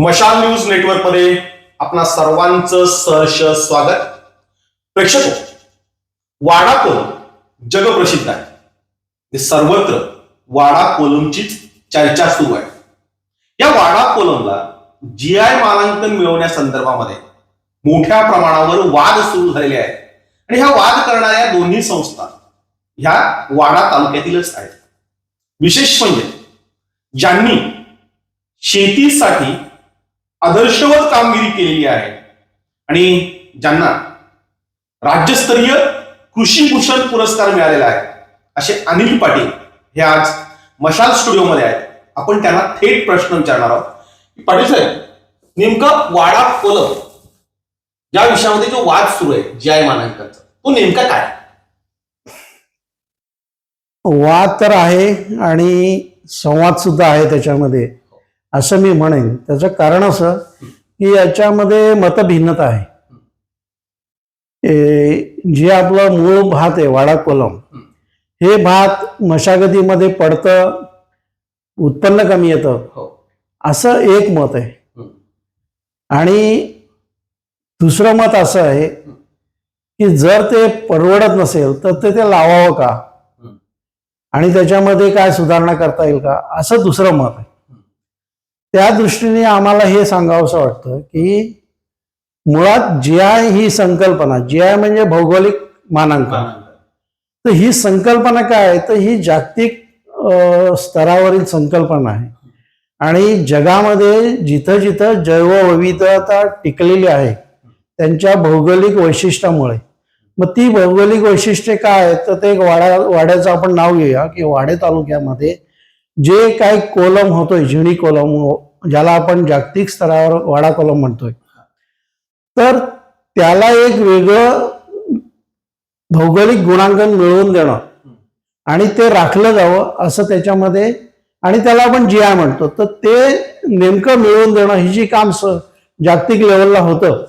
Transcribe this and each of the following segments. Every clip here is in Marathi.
मशाल न्यूज नेटवर्कमध्ये आपणा सर्वांचं सहर्ष स्वागत. प्रेक्षक वाडा कोलम जगप्रसिद्ध आहे. ते सर्वत्र वाडा कोलमचीच चर्चा सुरू आहे. या वाडा कोलमला जी आय मानांकन मिळवण्यासंदर्भामध्ये मोठ्या प्रमाणावर वाद सुरू झालेले आहेत. आणि ह्या वाद करणाऱ्या दोन्ही संस्था ह्या वाडा तालुक्यातीलच आहेत. विशेष म्हणजे ज्यांनी शेतीसाठी आदर्शवत कामगिरी केलेली आहे. आणि ज्यांना राज्यस्तरीय कृषी भूषण पुरस्कार मिळालेला आहे असे अनिल पाटील हे आज मशाल स्टुडिओमध्ये आहेत. आपण त्यांना थेट प्रश्न विचारणार आहोत. पाटील साहेब नेमका वाडा कोलम या विषयामध्ये जो वाद सुरू आहे जी आय मानांकनचा तो नेमका काय? वाद तर आहे आणि संवाद सुद्धा आहे त्याच्यामध्ये. असं मी म्हणेन. त्याचं कारण असं की याच्यामध्ये मतभिन्नता आहे. जे आपलं मूळ भात आहे वाडा कोलम हे भात मशागतीमध्ये पडतं उत्पन्न कमी येतं हो. असं एक मत आहे. आणि दुसरं मत असं आहे की जर ते परवडत नसेल तर ते ते लावावं का. आणि त्याच्यामध्ये काय सुधारणा करता येईल का? असं दुसरं मत आहे. त्या दृष्टीने आम्हाला हे सांगावंसं वाटतं की मुळात जी आय ही संकल्पना जी आय म्हणजे भौगोलिक मानांकन. तर ही संकल्पना काय? आहे तर ही जागतिक स्तरावरील संकल्पना आहे. आणि जगामध्ये जिथं जिथं जैवविविधता टिकलेली आहे त्यांच्या भौगोलिक वैशिष्ट्यामुळे. मग ती भौगोलिक वैशिष्ट्ये काय? आहेत तर ते एक वाड्या वाड्याचं आपण नाव घेऊया की वाडे तालुक्यामध्ये जे काही कोलम होतोय झिणी कोलम ज्याला आपण जागतिक स्तरावर वाडा कोलम म्हणतोय. तर त्याला एक वेगळं भौगोलिक गुणांकन मिळवून देणं. आणि ते राखलं जावं असं त्याच्यामध्ये आणि त्याला आपण जी आय म्हणतो. तर ते नेमकं मिळवून देणं ही जी काम जागतिक लेवलला होतं.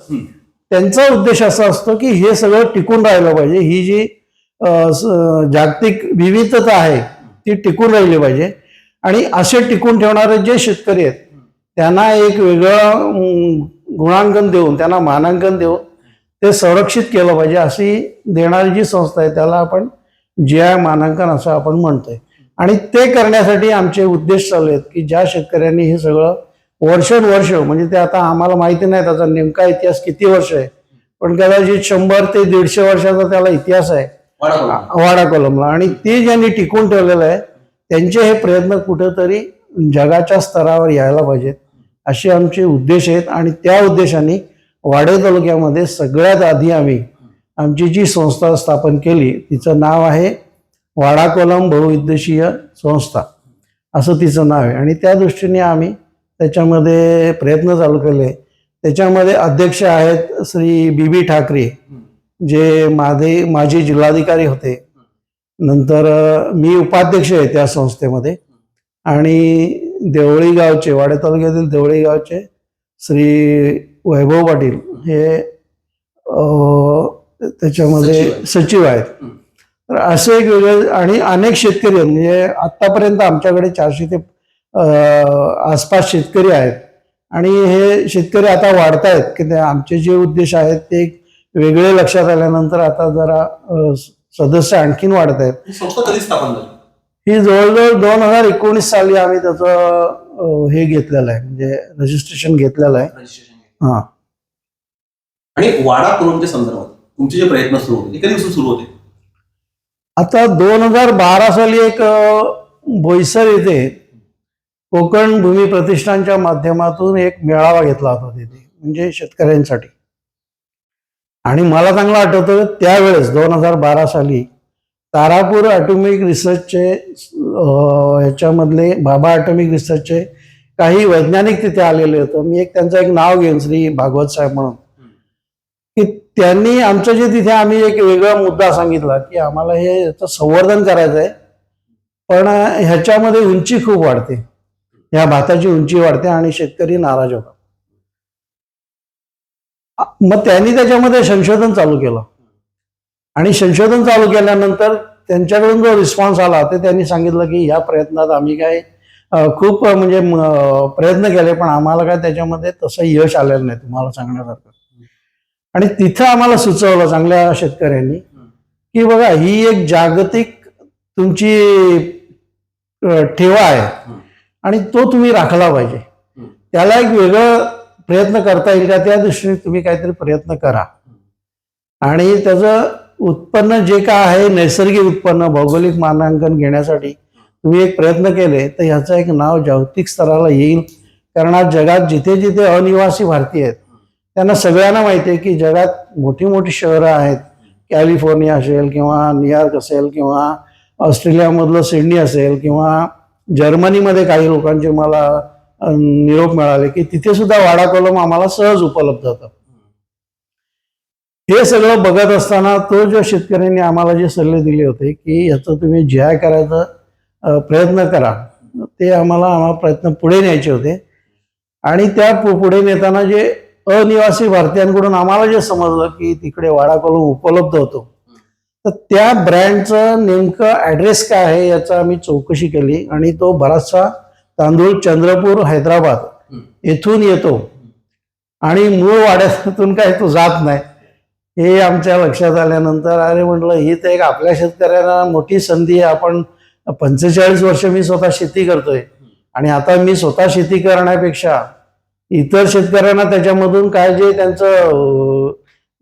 त्यांचा उद्देश असा असतो की हे सगळं टिकून राहिलं पाहिजे. ही जी जागतिक विविधता आहे ती टिकून राहिली पाहिजे. आणि असे टिकून ठेवणारे जे शेतकरी आहेत त्यांना एक वेगळं गुणांकन देऊन त्यांना मानांकन देऊन ते संरक्षित केलं पाहिजे अशी देणारी जी संस्था आहे त्याला आपण जी आय मानांकन असं आपण म्हणतोय आणि ते करण्यासाठी आमचे उद्देश चालू आहेत की ज्या शेतकऱ्यांनी हे सगळं वर्षानुवर्ष म्हणजे ते आता आम्हाला माहिती नाही त्याचा नेमका इतिहास किती वर्ष आहे पण कदाचित शंभर ते दीडशे वर्षाचा त्याला इतिहास आहे. वाडा कलमला आणि ते ज्यांनी टिकून ठेवलेलं आहे त्यांचे हे प्रयत्न कुठंतरी जगाच्या स्तरावर यायला पाहिजेत. असे आमचे उद्देश आहेत आणि त्या उद्देशाने वाडे तालुक्यामध्ये सगळ्यात आधी आम्ही आमची जी संस्था स्थापन केली तिचं नाव आहे वाडा कोलम बहुउद्देशीय संस्था. असं तिचं नाव आहे. आणि त्या दृष्टीने आम्ही त्याच्यामध्ये प्रयत्न चालू केले. त्याच्यामध्ये अध्यक्ष आहेत श्री बी बी ठाकरे जे माझे माजी जिल्हाधिकारी होते. नंतर मी उपाध्यक्ष आहे त्या संस्थेमध्ये आणि देवळी गावचे वाडे तालुक्यातील देवळी गावचे श्री वैभव पाटील हे त्याच्यामध्ये सचिव आहेत. तर असे एक वेगळे आणि अनेक शेतकरी आहेत. म्हणजे आतापर्यंत आमच्याकडे चारशे ते आसपास शेतकरी आहेत. आणि हे शेतकरी आता वाढत आहेत की ते आमचे जे उद्देश आहेत ते एक वेगळे लक्षात आल्यानंतर आता जरा सदस्य आणखीन वाढत आहेत. ही संस्था कधी स्थापन झाली? ही जवळजवळ दोन हजार एकोणीस साली आम्ही त्याचं अ, हे घेतलेलं आहे म्हणजे रजिस्ट्रेशन घेतलेलं आहे. रजिस्ट्रेशन हा. आणि वाडा कोलमच्या संदर्भात तुमचे जे प्रयत्न सुरू होते ते कधीपासून सुरू होते? आता दोन हजार बारा साली एक अ, बोईसर येथे कोकण भूमी प्रतिष्ठानच्या माध्यमातून एक मेळावा घेतला होता तिथे म्हणजे शेतकऱ्यांसाठी. आणि मला चांगलं आठवतं त्यावेळेस दोन हजार बारा साली तारापूर ॲटॉमिक रिसर्चचे ह्याच्यामधले बाबा ॲटॉमिक रिसर्चचे काही वैज्ञानिक तिथे आलेले होते. मी एक त्यांचं एक नाव घेईन श्री भागवत साहेब म्हणून. की त्यांनी आमचं जे तिथे आम्ही एक वेगळा मुद्दा सांगितला की आम्हाला हे याचं संवर्धन करायचं आहे पण ह्याच्यामध्ये उंची खूप वाढते. ह्या भाताची उंची वाढते आणि शेतकरी नाराज होतात. मग त्यांनी त्याच्यामध्ये संशोधन चालू केलं. आणि संशोधन चालू केल्यानंतर त्यांच्याकडून जो रिस्पॉन्स आला ते त्यांनी सांगितलं की ह्या प्रयत्नात आम्ही काय खूप म्हणजे प्रयत्न केले पण आम्हाला काय त्याच्यामध्ये तसं यश आलेलं नाही तुम्हाला सांगण्यासारखं. आणि तिथं आम्हाला सुचवलं चांगल्या शेतकऱ्यांनी की बघा ही एक जागतिक तुमची ठेवा आहे. आणि तो तुम्ही राखला पाहिजे. त्याला एक वेगळं प्रयत्न करता येईल का? त्या दृष्टीने तुम्ही काहीतरी प्रयत्न करा. आणि त्याचं उत्पन्न जे काय आहे नैसर्गिक उत्पन्न भौगोलिक मानांकन घेण्यासाठी तुम्ही एक प्रयत्न केले तर ह्याचं एक नाव जागतिक स्तराला येईल. कारण आज जगात जिथे जिथे अनिवासी भारतीय आहेत त्यांना सगळ्यांना माहिती आहे की जगात मोठी मोठी शहरं आहेत. कॅलिफोर्निया असेल किंवा न्यूयॉर्क असेल किंवा ऑस्ट्रेलियामधलं सिडनी असेल किंवा जर्मनीमध्ये काही लोकांचे मला निरोप मिळाले की तिथे सुद्धा वाडा कलम आम्हाला सहज उपलब्ध होतं. हे सगळं बघत असताना तो जो शेतकऱ्यांनी आम्हाला जे सल्ले दिले होते की याचं तुम्ही जी करायचा प्रयत्न करा ते आम्हाला आम्हाला प्रयत्न पुढे न्यायचे होते. आणि त्या पुढे नेताना जे अनिवासी भारतीयांकडून आम्हाला जे समजलं की तिकडे वाडा कलम उपलब्ध होतो तर त्या ब्रँडचं नेमकं ॲड्रेस काय आहे याचा आम्ही चौकशी केली आणि तो बराचसा तांदूळ चंद्रपूर हैदराबाद येथून येतो. आणि मूळ वाड्यातून काय तो जात नाही. हे आमच्या लक्षात आल्यानंतर अरे म्हटलं ही तर एक आपल्या शेतकऱ्यांना मोठी संधी आहे. आपण पंचेचाळीस वर्ष मी स्वतः शेती करतोय. आणि आता मी स्वतः शेती करण्यापेक्षा इतर शेतकऱ्यांना त्याच्यामधून काय जे त्यांचं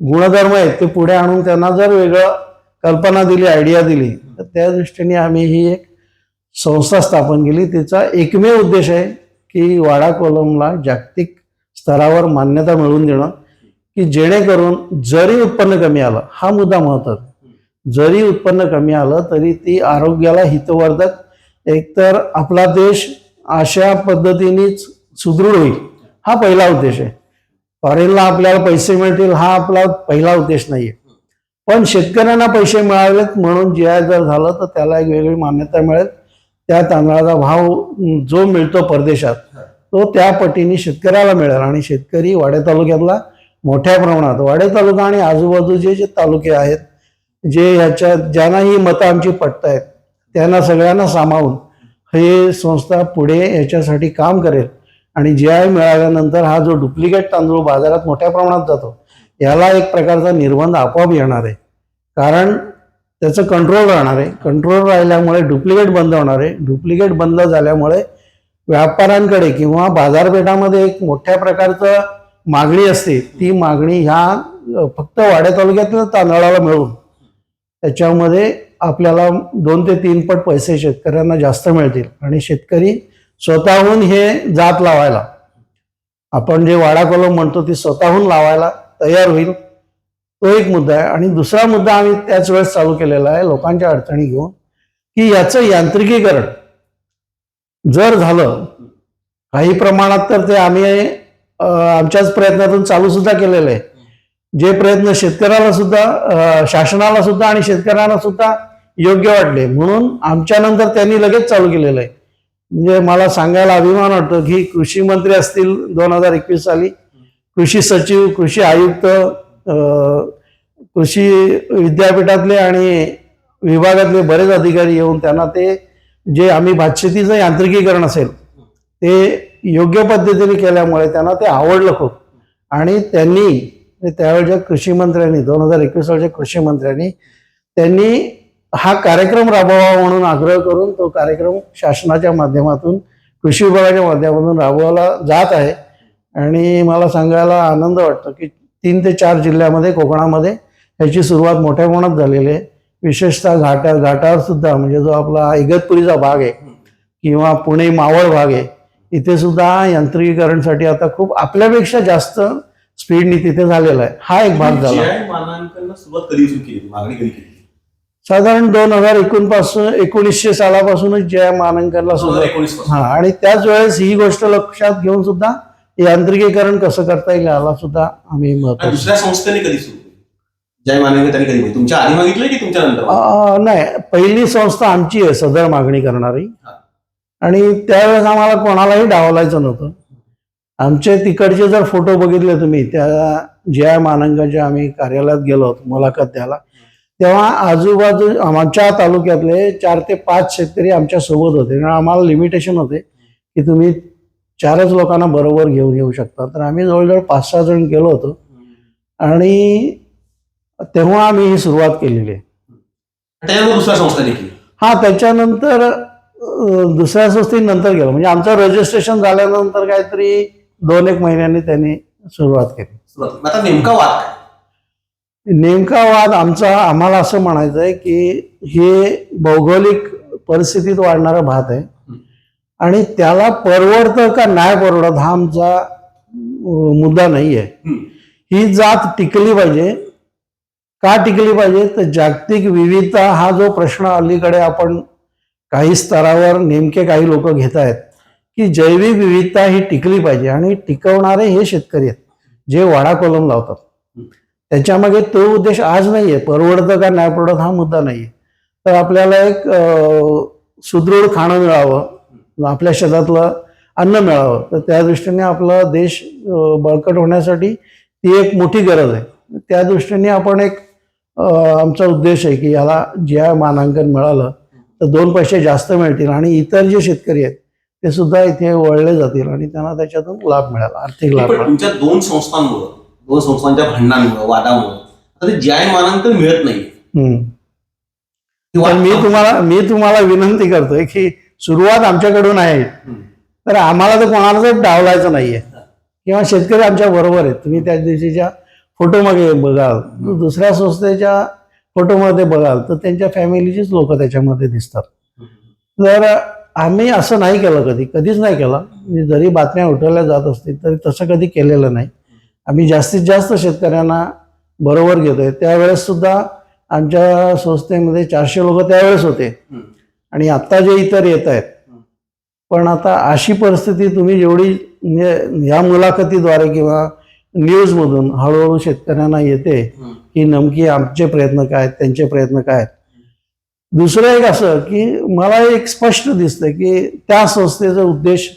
गुणधर्म आहेत ते पुढे आणून त्यांना जर वेगळं कल्पना दिली आयडिया दिली तर त्या दृष्टीने आम्ही ही एक संस्था स्थापन केली. तिचा एकमेव उद्देश आहे की वाडा कोलमला जागतिक स्तरावर मान्यता मिळवून देणं की जेणेकरून जरी उत्पन्न कमी आलं हा मुद्दा महत्त्वाचा जरी उत्पन्न कमी आलं तरी ती आरोग्याला हितवर्धक एकतर आपला देश अशा पद्धतीनेच सुदृढ होईल हा पहिला उद्देश आहे. फॉरेनला आपल्याला पैसे मिळतील हा आपला पहिला उद्देश नाही आहे पण शेतकऱ्यांना पैसे मिळावेत म्हणून जी आय जर झालं तर त्याला एक वेगळी मान्यता मिळेल. त्या तांदळाचा भाव जो मिळतो परदेशात तो त्या पटीने शेतकऱ्याला मिळेल. आणि शेतकरी वाड्या तालुक्यातला मोठ्या प्रमाणात वाडे तालुका आणि आजूबाजूचे जे तालुके आहेत जे ह्याच्या ज्यांना ही मतं आमची पटत आहेत त्यांना सगळ्यांना सामावून हे संस्था पुढे याच्यासाठी काम करेल. आणि जी आय मिळाल्यानंतर हा जो डुप्लिकेट तांदूळ बाजारात मोठ्या प्रमाणात जातो याला एक प्रकारचा निर्बंध आपोआप येणार आहे. कारण त्याचं कंट्रोल राहणार आहे. कंट्रोल राहिल्यामुळे डुप्लिकेट बंद होणार आहे. डुप्लिकेट बंद झाल्यामुळे व्यापाऱ्यांकडे किंवा बाजारपेठामध्ये एक मोठ्या प्रकारचं मागणी असते. ती मागणी ह्या फक्त वाड्या तालुक्यातल्या तांदळाला मिळून. त्याच्यामध्ये आपल्याला दोन ते तीन पट पैसे शेतकऱ्यांना जास्त मिळतील. आणि शेतकरी स्वतःहून हे जात लावायला. आपण जे वाडा कलम म्हणतो ती स्वतःहून लावायला तयार होईल. तो एक मुद्दा आहे. आणि दुसरा मुद्दा आम्ही त्याच वेळेस चालू केलेला आहे लोकांच्या अडचणी घेऊन की याचं यांत्रिकीकरण जर झालं काही प्रमाणात तर ते आम्ही आमच्याच प्रयत्नातून चालू सुद्धा केलेलं आहे. जे प्रयत्न शेतकऱ्याला सुद्धा शासनाला सुद्धा आणि शेतकऱ्यांना सुद्धा योग्य वाटले. म्हणून आमच्यानंतर त्यांनी लगेच चालू केलेलं आहे. म्हणजे मला सांगायला अभिमान वाटतो की कृषी मंत्री असतील दोन हजार एकवीस साली. कृषी सचिव कृषी आयुक्त कृषी विद्यापीठातले आणि विभागातले बरेच अधिकारी येऊन त्यांना ते जे आम्ही भातशेतीचं यांत्रिकीकरण असेल ते योग्य पद्धतीने केल्यामुळे त्यांना ते आवडलं खूप. आणि त्यांनी त्यावेळच्या कृषी मंत्र्यांनी दोन हजार एकवीस सालच्या कृषी मंत्र्यांनी त्यांनी हा कार्यक्रम राबवावा म्हणून आग्रह करून तो कार्यक्रम शासनाच्या माध्यमातून कृषी विभागाच्या माध्यमातून राबवला जात आहे. आणि मला सांगायला आनंद वाटतो की तीन ते चार जिल्ह्यामध्ये कोकणामध्ये ह्याची सुरुवात मोठ्या प्रमाणात झालेली आहे. विशेषतः घाटा घाटावर सुद्धा म्हणजे जो आपला इगतपुरीचा भाग आहे किंवा पुणे मावळ भाग आहे इथे सुद्धा यांत्रिकीकरणसाठी आता खूप आपल्यापेक्षा जास्त स्पीडनी तिथे झालेला आहे. हा एक भाग झाला. साधारण दोन हजार एकूणपासून एकोणीसशे सालापासूनच ज्या मानांकनला सुरुवात. हा आणि त्याच वेळेस ही गोष्ट लक्षात घेऊन सुद्धा यांत्रिकीकरण कसं करता येईल याला सुद्धा आम्ही महत्त्व दुसऱ्या संस्थेने कधी सुरू केली जय मानांकन त्यांनी कधी केली? तुमच्या आधी मागितलंय की तुमच्या नंतर अं, नाही पहिली संस्था आमची आहे सदर मागणी करणारी हा. आणि त्यावेळेस आम्हाला कोणालाही डावलायचं नव्हतं आमचे तिकडचे जर फोटो बघितले तुम्ही त्या ज्या मानांकाच्या आम्ही कार्यालयात गेलो होतो मुलाखत द्यायला तेव्हा आजूबाजू आमच्या तालुक्यातले चार ते पाच शेतकरी आमच्यासोबत होते आणि आम्हाला लिमिटेशन होते की तुम्ही चारच लोकांना बरोबर घेऊन येऊ शकता तर आम्ही जवळजवळ पाच सहा जण गेलो होतो. आणि तेव्हा आम्ही ही सुरुवात केलेली आहे. हा त्याच्यानंतर दुसऱ्या संस्थेनंतर गेलो. म्हणजे आमचं रजिस्ट्रेशन झाल्यानंतर काहीतरी दोन एक महिन्यांनी त्यांनी सुरुवात केली. नेमका वाद? नेमका वाद आमचा आम्हाला असं म्हणायचं आहे की हे भौगोलिक परिस्थितीत वाढणारा भात आहे. आणि त्याला परवडतं का नाही परवडत हा आमचा मुद्दा नाही आहे. ही जात टिकली पाहिजे. का टिकली पाहिजे? तर जागतिक विविधता हा जो प्रश्न अलीकडे आपण काही स्तरावर नेमके काही लोक घेत आहेत की जैविक विविधता ही टिकली पाहिजे आणि टिकवणारे हे शेतकरी आहेत जे वाडा कोलम लावतात. त्याच्यामागे तो उद्देश आज नाही आहे परवडतं का नाही परवडत हा मुद्दा नाही आहे तर आपल्याला एक सुदृढ खाणं मिळावं आपल्या शेतातलं अन्न मिळावं. तर त्या दृष्टीने आपला देश बळकट होण्यासाठी ती एक मोठी गरज आहे. त्या दृष्टीने आपण एक आमचा उद्देश आहे की याला ज्या मानांकन मिळालं तर दोन पैसे जास्त मिळतील आणि इतर जे शेतकरी आहेत ते सुद्धा इथे वळले जातील आणि त्यांना त्याच्यातून लाभ मिळाला आर्थिक लाभ तुमच्या दोन संस्थांमुळं दोन संस्थांच्या भांडणांमुळं वादामुळं ते ज्या मानांकन मिळत नाही. मी तुम्हाला मी तुम्हाला विनंती करतोय की सुरुवात आमच्याकडून आहे. तर आम्हाला तर कोणालाच डावलायचं नाहीये. किंवा शेतकरी आमच्या बरोबर आहेत. तुम्ही त्या दिवशीच्या फोटोमध्ये बघाल दुसऱ्या संस्थेच्या फोटोमध्ये बघाल तर त्यांच्या फॅमिलीचीच लोक त्याच्यामध्ये दिसतात. तर आम्ही असं नाही केलं कधी. कधीच नाही केलं. म्हणजे जरी बातम्या उठवल्या जात असतील तरी तसं कधी केलेलं नाही. आम्ही जास्तीत जास्त शेतकऱ्यांना बरोबर घेतोय. त्यावेळेस सुद्धा आमच्या संस्थेमध्ये चारशे लोक त्यावेळेस होते. आणि आत्ता जे इतर येत आहेत पण आता अशी परिस्थिती तुम्ही जेवढी म्हणजे या मुलाखतीद्वारे किंवा न्यूजमधून हळूहळू शेतकऱ्यांना येते. की नमकी आमचे प्रयत्न काय आहेत, त्यांचे प्रयत्न काय आहेत. दुसरं एक असं की मला एक स्पष्ट दिसतं की त्या संस्थेचा उद्देश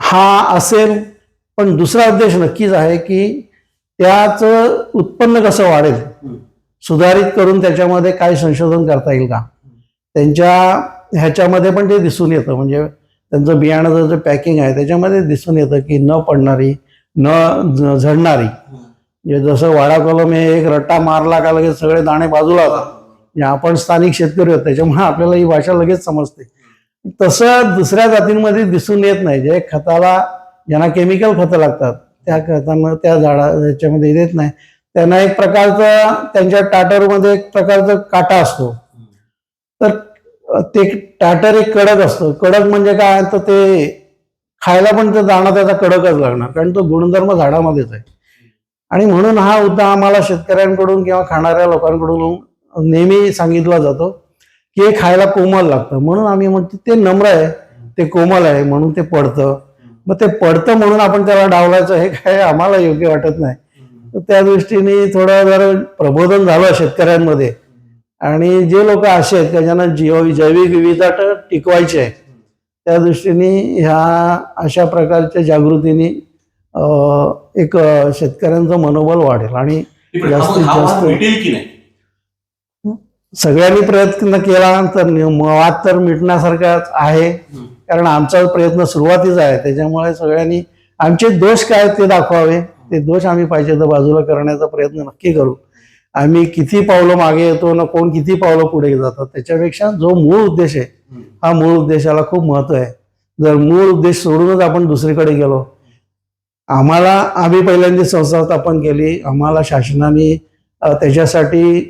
हा असेल पण दुसरा उद्देश नक्कीच आहे की त्याचं उत्पन्न कसं वाढेल. सुधारित करून त्याच्यामध्ये काय संशोधन करता येईल का त्यांच्या ह्याच्यामध्ये पण ते दिसून येतं. म्हणजे त्यांचं बियाणाचं जे पॅकिंग आहे त्याच्यामध्ये दिसून येतं की न पडणारी न झडणारी. म्हणजे जसं वाडा कलम हे एक रट्टा मारला का लगेच सगळे दाणे बाजूला होतात म्हणजे आपण स्थानिक शेतकरी आहोत त्याच्यामुळे आपल्याला ही भाषा लगेच समजते. तसं दुसऱ्या जातींमध्ये दिसून येत नाही. जे खताला ज्यांना केमिकल खतं लागतात त्या खतांना त्या झाडा ह्याच्यामध्ये येत नाही. त्यांना एक प्रकारचा त्यांच्या टाटरमध्ये एक प्रकारचा काटा असतो. ते टाटर एक कडक असतं. कडक म्हणजे काय? तर ते खायला पण ते दाणा त्याचा कडकच लागणार कारण तो गुणधर्म झाडामध्येच आहे. आणि म्हणून हा मुद्दा आम्हाला शेतकऱ्यांकडून किंवा खाणाऱ्या लोकांकडून नेहमी सांगितला जातो की हे खायला कोमल लागतं. म्हणून आम्ही म्हणतो ते नम्र आहे ते कोमल आहे म्हणून ते पडतं. मग ते पडतं म्हणून आपण त्याला डावलायचं हे काय आम्हाला योग्य वाटत नाही. तर त्या दृष्टीने थोडं जर प्रबोधन झालं शेतकऱ्यांमध्ये. आणि जे लोक असे आहेत का ज्यांना जीव जैविक विविधता टिकवायची आहे. त्या दृष्टीने ह्या अशा प्रकारच्या जागृतीने एक शेतकऱ्यांचं मनोबल वाढेल आणि जास्तीत जास्त- सगळ्यांनी प्रयत्न केला तर वाद तर मिटण्यासारखाच आहे. कारण आमचा प्रयत्न सुरुवातीचा आहे. त्याच्यामुळे सगळ्यांनी आमचे दोष काय ते दाखवावे. ते दोष आम्ही पाहिजे तर बाजूला करण्याचा प्रयत्न नक्की करू. आम्ही किती पावलं मागे येतो ना कोण किती पावलं पुढे जातात त्याच्यापेक्षा जो मूळ उद्देश आहे हा मूळ उद्देशाला खूप महत्त्व आहे. जर मूळ उद्देश सोडूनच आपण दुसरीकडे गेलो आम्हाला आम्ही पहिल्यांदा संस्था स्थापन केली आम्हाला शासनाने त्याच्यासाठी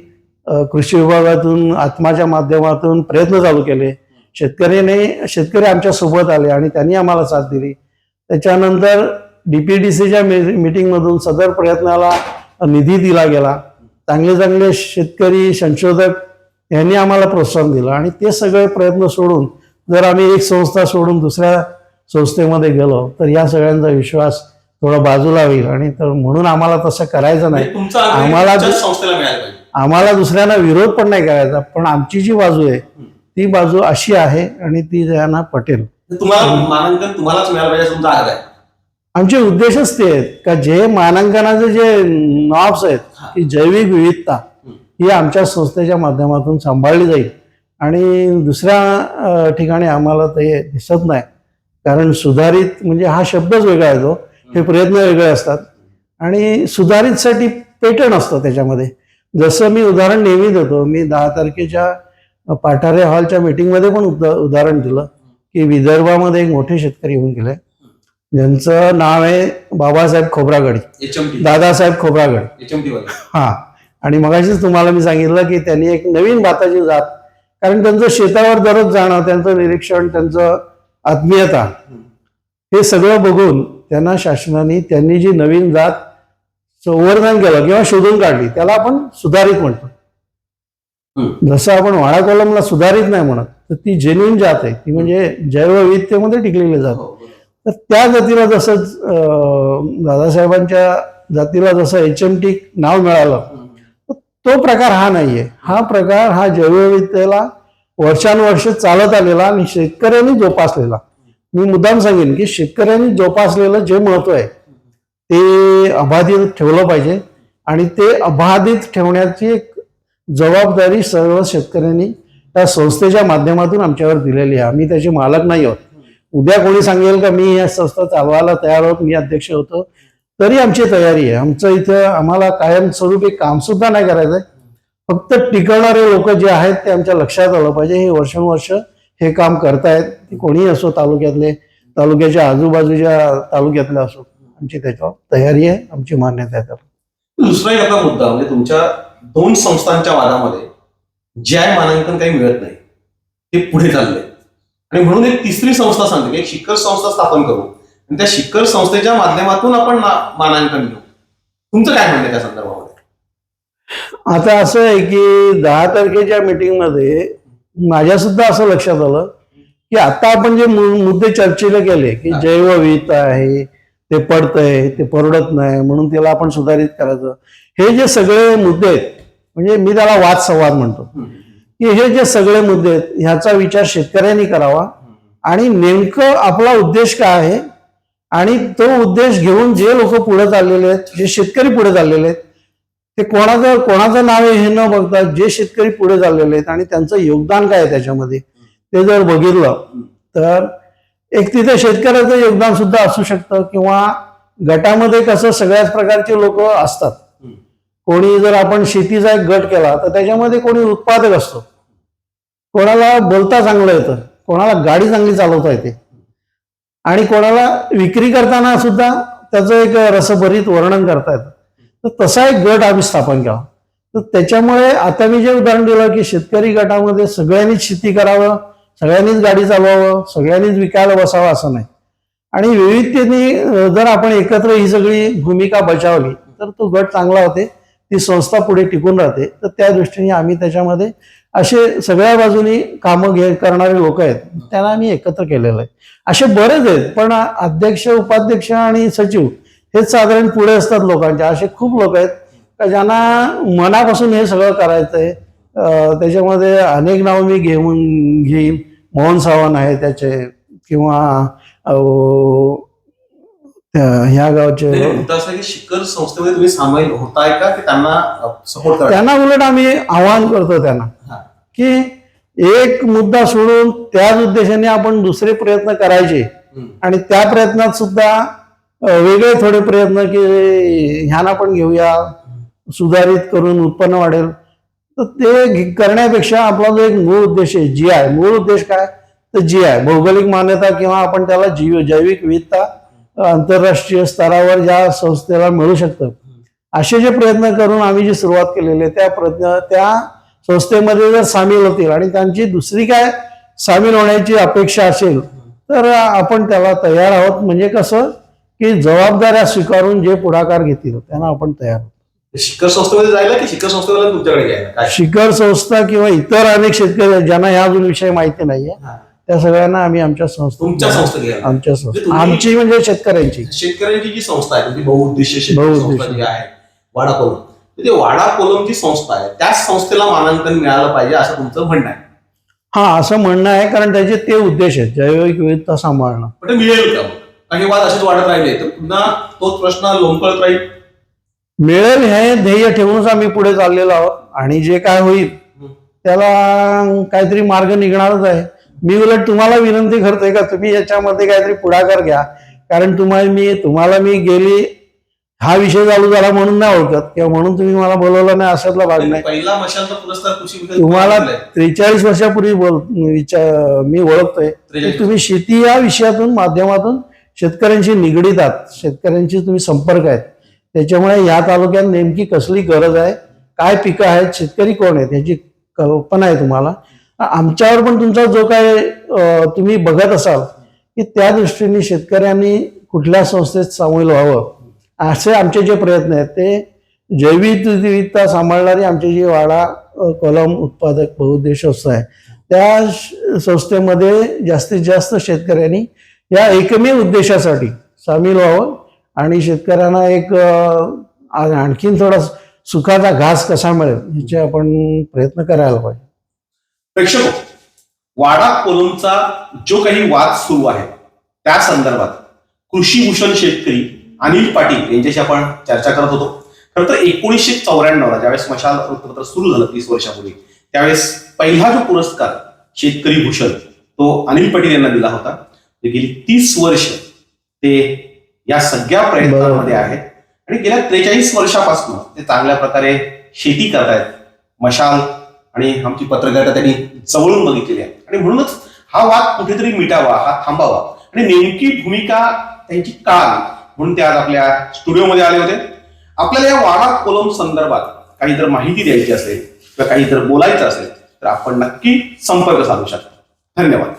कृषी विभागातून आत्माच्या माध्यमातून प्रयत्न चालू केले. शेतकऱ्याने शेतकरी आमच्यासोबत आले आणि त्यांनी आम्हाला साथ दिली. त्याच्यानंतर डीपीडीसीच्या मीटिंगमधून सदर प्रयत्नाला निधी दिला गेला. चांगले चांगले शेतकरी संशोधक यांनी आम्हाला प्रोत्साहन दिलं आणि ते सगळे प्रयत्न सोडून जर आम्ही एक संस्था सोडून दुसऱ्या संस्थेमध्ये गेलो तर या सगळ्यांचा विश्वास थोडा बाजूला होईल. आणि तर म्हणून आम्हाला तसं करायचं नाही. म्हणजे आम्हाला- आम्हाला दुसऱ्यांना विरोध पण नाही करायचा पण आमची जी बाजू आहे ती बाजू अशी आहे आणि ती त्यांना पटेल. आमचे उद्देशच ते आहेत का जे मानांकनाचे जे नॉब्स आहेत ही जैविक विविधता ही आमच्या संस्थेच्या माध्यमातून सांभाळली जाईल. आणि दुसऱ्या ठिकाणी आम्हाला ते दिसत नाही. कारण सुधारित म्हणजे हा शब्दच वेगळा येतो हे प्रयत्न वेगळे असतात. आणि सुधारितसाठी पेटर्न असतं त्याच्यामध्ये. जसं मी उदाहरण नेहमी देतो. मी दहा तारखेच्या पाठारे हॉलच्या मीटिंगमध्ये पण उदाहरण दिलं की विदर्भामध्ये एक मोठे शेतकरी येऊन गेले. ज्यांचं नाव आहे बाबासाहेब खोब्रागड. दादासाहेब खोब्रागड. हा. आणि मगाशीच तुम्हाला मी सांगितलं की त्यांनी एक नवीन भाताची जात कारण त्यांचं शेतावर दररोज जाणं त्यांचं निरीक्षण त्यांचं आत्मीयता हे सगळं बघून त्यांना शासनाने त्यांनी जी नवीन जात संवर्धन केलं किंवा शोधून काढली त्याला आपण सुधारित म्हणतो. जसं आपण वाडा कॉलमला सुधारित नाही म्हणत तर ती जेन्युन जात आहे. ती म्हणजे जैवविविधतेमध्ये टिकलेली जात. हो. तर त्या जातीला जसंच दादासाहेबांच्या जातीला जसं एच एम टी नाव मिळालं. तो प्रकार हा नाहीये. हा प्रकार हा जैवविविधतेला वर्षानुवर्ष चालत आलेला आणि शेतकऱ्यांनी जोपासलेला. मी मुद्दाम सांगेन की शेतकऱ्यांनी जोपासलेलं जे महत्त्व आहे ते अबाधित ठेवलं पाहिजे आणि ते अबाधित ठेवण्याची एक जबाबदारी सर्व शेतकऱ्यांनी त्या संस्थेच्या माध्यमातून आमच्यावर दिलेली आहे. आम्ही त्याचे मालक नाही आहोत. उद्या कोणी सांगेल का मी या संस्था चालवायला तयार आहोत मी अध्यक्ष होतो. तरी आमची तयारी आहे. आमचं इथं आम्हाला कायमस्वरूपी काम सुद्धा नाही करायचंय फक्त टिकवणारे लोक जे आहेत ते आमच्या लक्षात आलं पाहिजे. हे वर्षानुवर्ष हे काम करतायत. कोणीही असो तालुक्यातले तालुक्याच्या आजूबाजूच्या तालुक्यातले असो आमची त्याच्यावर तयारी आहे. आमची मान्यता आहे त्याला. दुसरा एक मुद्दा म्हणजे तुमच्या दोन संस्थांच्या वादामध्ये जे आय मानांकन काही मिळत नाही ते पुढे चालले आणि म्हणून एक तिसरी संस्था सांगते एक शिखर संस्था स्थापन करू. आणि त्या शिखर संस्थेच्या माध्यमातून आपण मानांकन घेऊ. तुमचं काय म्हणणं त्या संदर्भामध्ये? आता असं आहे की दहा तारखेच्या मीटिंगमध्ये माझ्या सुद्धा असं लक्षात आलं की आता आपण जे मुद्दे चर्चेला केले की. जैवविविधता आहे ते पडतंय ते परवडत नाही म्हणून त्याला आपण सुधारित करायचं. हे जे सगळे मुद्दे आहेत म्हणजे मी त्याला वाद संवाद म्हणतो. की हे जे सगळे मुद्दे आहेत ह्याचा विचार शेतकऱ्यांनी करावा. आणि नेमकं आपला उद्देश काय आहे? आणि तो उद्देश घेऊन जे लोक पुढे चाललेले आहेत जे शेतकरी पुढे चाललेले आहेत ते कोणाचं कोणाचं नाव आहे हे न बघता जे शेतकरी पुढे चाललेले आहेत आणि त्यांचं योगदान काय आहे त्याच्यामध्ये ते जर बघितलं तर एक तिथे शेतकऱ्याचं योगदान सुद्धा असू शकतं किंवा गटामध्ये कसं सगळ्याच प्रकारचे लोक असतात. कोणी जर आपण शेतीचा एक गट केला तर त्याच्यामध्ये कोणी उत्पादक असतो. कोणाला बोलता चांगलं येतं कोणाला गाडी चांगली चालवता येते. आणि कोणाला विक्री करताना सुद्धा त्याचं एक रसभरीत वर्णन करता येतं. तर तसा एक गट आम्ही स्थापन केला. तर त्याच्यामुळे आता मी जे उदाहरण दिलं की शेतकरी गटामध्ये सगळ्यांनीच शेती करावं सगळ्यांनीच गाडी चालवावं सगळ्यांनीच विकायला बसावं असं नाही. आणि विविधतेने जर आपण एकत्र ही सगळी भूमिका बजावली तर तो गट चांगला होते ती संस्था पुढे टिकून राहते. तर त्या दृष्टीने आम्ही त्याच्यामध्ये असे सगळ्या बाजूनी कामं घे करणारे लोक आहेत. त्यांना आम्ही एकत्र केलेलं आहे. असे बरेच आहेत पण अध्यक्ष उपाध्यक्ष आणि सचिव हेच साधारण पुढे असतात लोकांच्या. असे खूप लोक आहेत का ज्यांना मनापासून हे सगळं करायचं आहे त्याच्यामध्ये अनेक नावं मी घेऊन घेईन. मोहन सावंत आहे त्याचे किंवा ह्या गावचे शिखर संस्थेमध्ये तुम्ही सामील होताय का की त्यांना सपोर्ट त्यांना उलट आम्ही आवाहन करतो त्यांना. की एक मुद्दा सोडून त्याच उद्देशाने आपण दुसरे प्रयत्न करायचे. आणि त्या प्रयत्नात सुद्धा वेगळे थोडे प्रयत्न की ह्याना पण घेऊया सुधारित करून उत्पन्न वाढेल. तर ते करण्यापेक्षा आपला जो एक मूळ उद्देश आहे जी आय. मूळ उद्देश काय? तर जी आय. भौगोलिक मान्यता किंवा आपण त्याला जीव जैविक विविधता आंतरराष्ट्रीय स्तरावर ज्या संस्थेला मिळू शकतं. असे जे प्रयत्न करून आम्ही जी सुरुवात केलेली आहे त्या प्रयत्न त्या संस्थेमध्ये जर सामील होतील आणि त्यांची दुसरी काय सामील होण्याची अपेक्षा असेल तर आपण त्याला तयार आहोत. म्हणजे कसं की जबाबदाऱ्या स्वीकारून जे पुढाकार घेतील त्यांना आपण तयार आहोत. शिखर संस्थेमध्ये जायला की शिखर संस्थेवाला तुमच्याकडे घ्यायला? काय? शिखर संस्था किंवा इतर अनेक शेतकरी ज्यांना ह्या अजून विषय माहिती नाहीये. त्या सगळ्यांना आम्ही आमच्या संस्था तुमच्या आमच्या म्हणजे संस्था. आमची म्हणजे शेतकऱ्यांची. शेतकऱ्यांची जी संस्था आहे तुमची बहुउद्देशीय शेतकरी बहुउद्देशीय. संस्था जी आहे वाडा ते वाडा कोलम जी संस्था आहे त्याच संस्थेला मानांकन मिळालं पाहिजे असं तुमचं म्हणणं आहे. हा असं म्हणणं आहे कारण त्याचे ते उद्देश आहेत जैविक विविधता सांभाळणं. पण मिळेल का? हे वाद असेच वाढत राहिले तर पुन्हा तोच प्रश्न लोंबकळत राहील. मिळेल हे ध्येय ठेवूनच आम्ही पुढे चाललेलो आहोत. आणि जे काय होईल. त्याला काहीतरी मार्ग निघणारच आहे. मी उलट तुम्हाला विनंती करतोय का? तुम्ही याच्यामध्ये काहीतरी पुढाकार घ्या. कारण तुम्हाला मी तुम्हाला मी गेली हा विषय चालू झाला म्हणून नाही ओळखत. किंवा म्हणून तुम्ही मला बोलवलं नाही अशातला भाग नाही पहिला मशालचा पुरस्कार कृषी विकास तुम्हाला. त्रेचाळीस वर्षापूर्वी बोल विचार मी ओळखतोय. तुम्ही शेती या विषयातून माध्यमातून शेतकऱ्यांशी निगडीत आहात. शेतकऱ्यांशी तुम्ही संपर्क आहेत. त्याच्यामुळे या तालुक्यात नेमकी कसली गरज आहे काय पिकं आहेत शेतकरी कोण आहेत याची कल्पना आहे तुम्हाला. आमच्यावर पण तुमचा जो काय तुम्ही बघत असाल की त्या दृष्टीने शेतकऱ्यांनी कुठल्या संस्थेत सामील व्हावं. असे आमचे जे प्रयत्न आहेत ते जैविक विविधता सांभाळणारी आमची जी वाडा कलम उत्पादक बहुउद्देश संस्था आहे. त्या संस्थेमध्ये जास्तीत जास्त शेतकऱ्यांनी या एकमेव उद्देशासाठी सामील व्हावं आणि शेतकऱ्यांना एक आणखीन थोडा सुखाचा घास कसा मिळेल याचे आपण प्रयत्न करायला पाहिजे. प्रेक्षक वाडा कोलमचा जो काही वाद सुरू आहे त्या संदर्भात कृषी भूषण शेतकरी अनिल पाटील यांच्याशी आपण चर्चा करत होतो. खरं तर एकोणीसशे चौऱ्याण्णवला ज्यावेळेस मशाल वृत्तपत्र सुरू झालं तीस वर्षापूर्वी त्यावेळेस पहिला जो पुरस्कार शेतकरी भूषण तो अनिल पाटील यांना दिला होता. ते गेली तीस वर्ष ते या सगळ्या प्रयत्नांमध्ये आहेत. आणि गेल्या त्रेचाळीस वर्षापासून ते चांगल्या प्रकारे शेती करतायत. मशाल आणि आमची पत्रकारिता त्यांनी जवळून बघितलेली आहे. आणि म्हणूनच हा वाद कुठेतरी मिटावा हा थांबावा. आणि नेमकी भूमिका त्यांची काळ म्हणून ते आज आपल्या स्टुडिओमध्ये आले होते. आपल्याला या वाडा कोलम संदर्भात काही जर माहिती द्यायची असेल किंवा काही जर बोलायचं असेल तर आपण नक्की संपर्क साधू शकता. धन्यवाद.